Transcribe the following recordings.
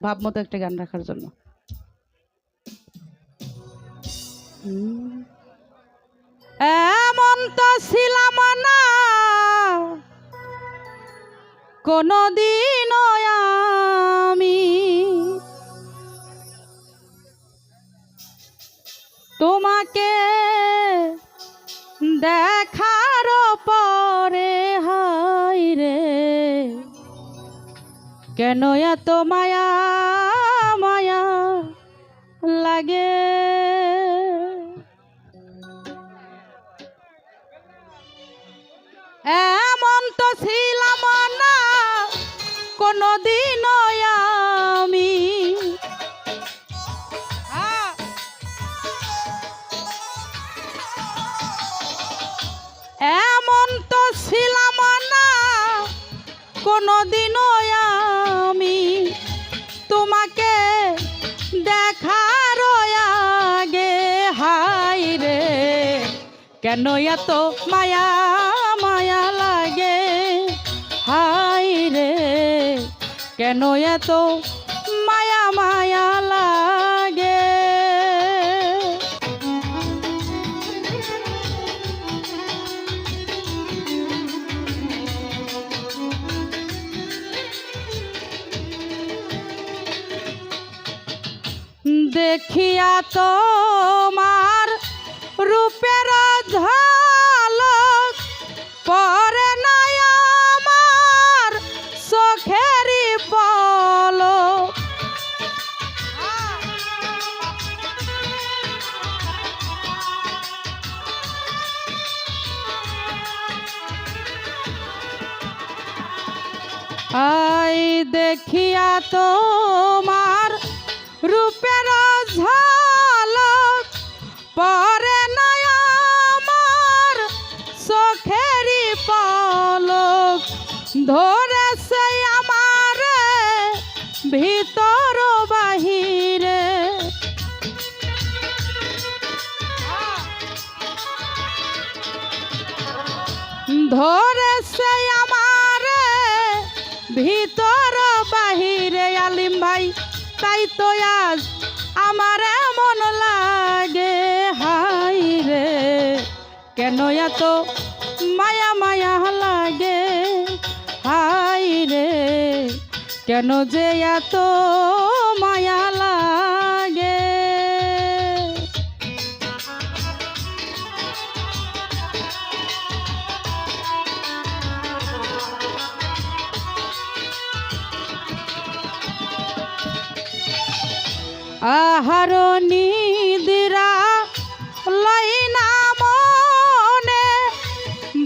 ভাব মতো একটা গান রাখার জন্য। এমন তো ছিলাম না কোনদিন আমি তোমাকে দেখার কেন এত মায়া মায়া লাগে? এমন তো ছিলাম না কোনদিন আমি। এমন তো ছিলাম না, কোনদিনও আমি। কেন এত মায়া মায়া লাগে? হাই রে, কেন এত মায়া মায়া লাগে? দেখিয়া তো তোমার রূপের ঝলক পরে নাই আমার চোখেরই পলক। আই দেখিয়া তোমার রূপের ঝলক পরে ধরেছে আমার ভিতর বাহিরে। ধরেছে আমার ভিতর বাহিরে। আলিম ভাই, তাই তো আজ আমার মন লাগে হাই রে। কেন এত মায়া মায়া লাগে কেন যে এত মায়া লাগে? আহার নিদিরা লই না মনে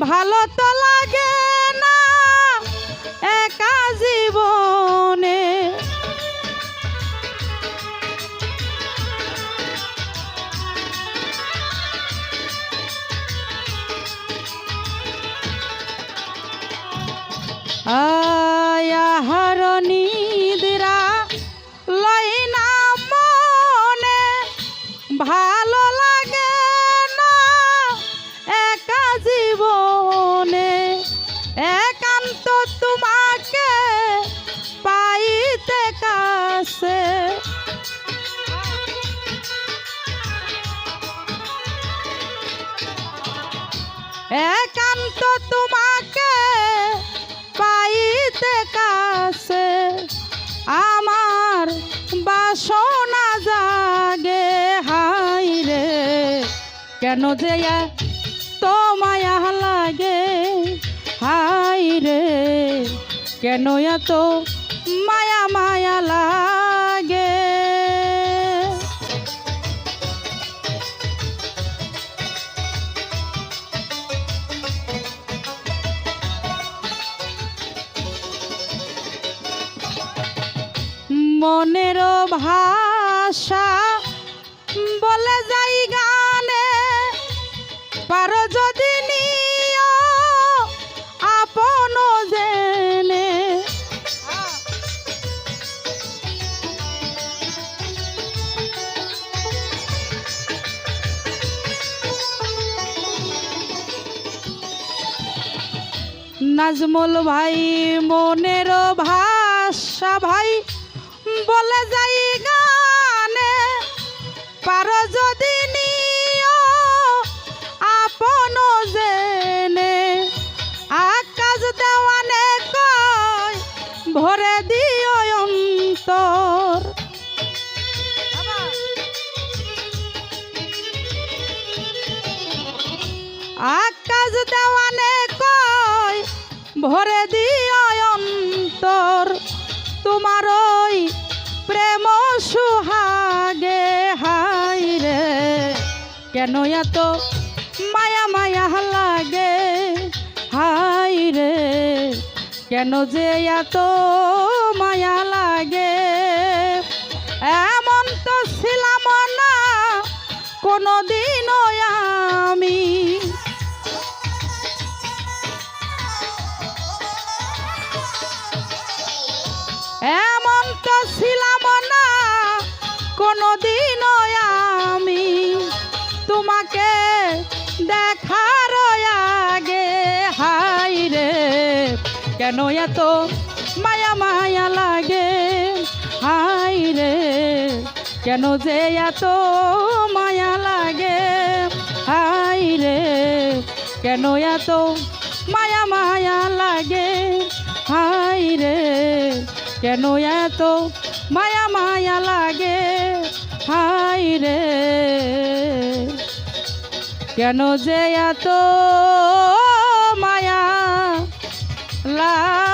ভালো তো আয়াহার নিদিরা ভালো লাগে না একা জীবনে। একান্ত তোমাকে পাইতে কাছে। একান্ত তোমাকে কাছে আমার বাসনা জাগে, হাই রে, কেন যে তো মায়া লাগে, হাই রে, কেন এত মায়া মায়া লাগে? মনের ভাষা বলে যাই গানে পারো যদি জেনে। নাজমুল ভাই মনের ভাষা ভাই বলে যাই গানে, পারো যদি ভরে দিও অন্তর। আকাশ দেওয়ানে কয়, ভরে দিও অন্তর। তোমারও কেন এত মায়া মায়া লাগে? হাই রে, কেন যে এত মায়া লাগে? এমন তো ছিলাম না কোনো দিনও আমি। এমন তো ছিলাম না কোনো দিনও তোমাকে দেখার আগে, হাই রে, কেন এত মায়া মায়া লাগে? হাই রে, কেন যে এত মায়া লাগে? হাই রে, কেন এত মায়া মায়া লাগে? হাই রে, কেন এত মায়া মায়া লাগে? হাই রে কেন যে এত মায়া লাগে